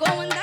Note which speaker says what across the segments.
Speaker 1: going down.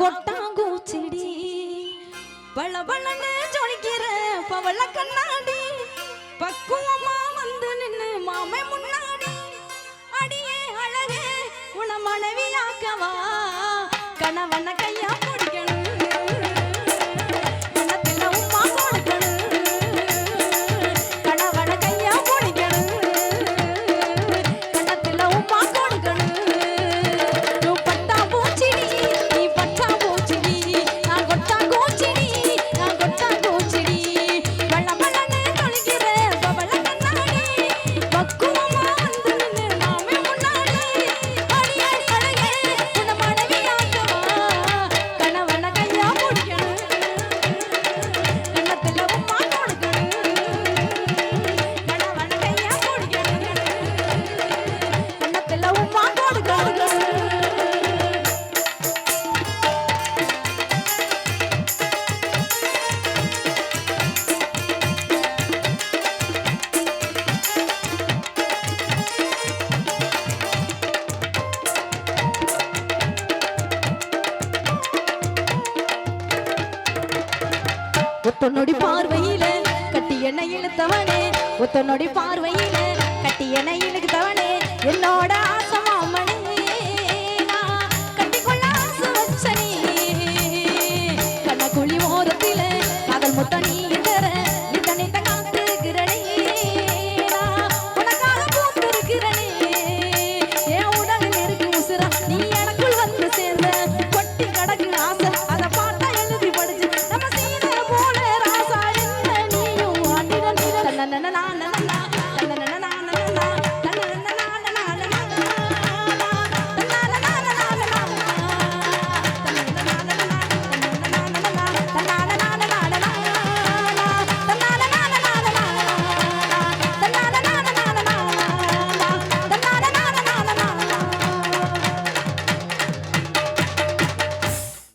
Speaker 1: கொட்டாங்குச்சிடி. பள பளன்னு ஜொலிக்கிற பவள கண்ணாடி. பக்குவமா வந்து நின்னு மாமே முன்னாடி. அடியே அழகே உன மனைவியாக்கவா? ஒத்தனொடி பார்வையில கட்டி என இழுத்தவனே. ஒத்தனொடி பார்வையில கட்டி என இழுத்தவனே. என்னோட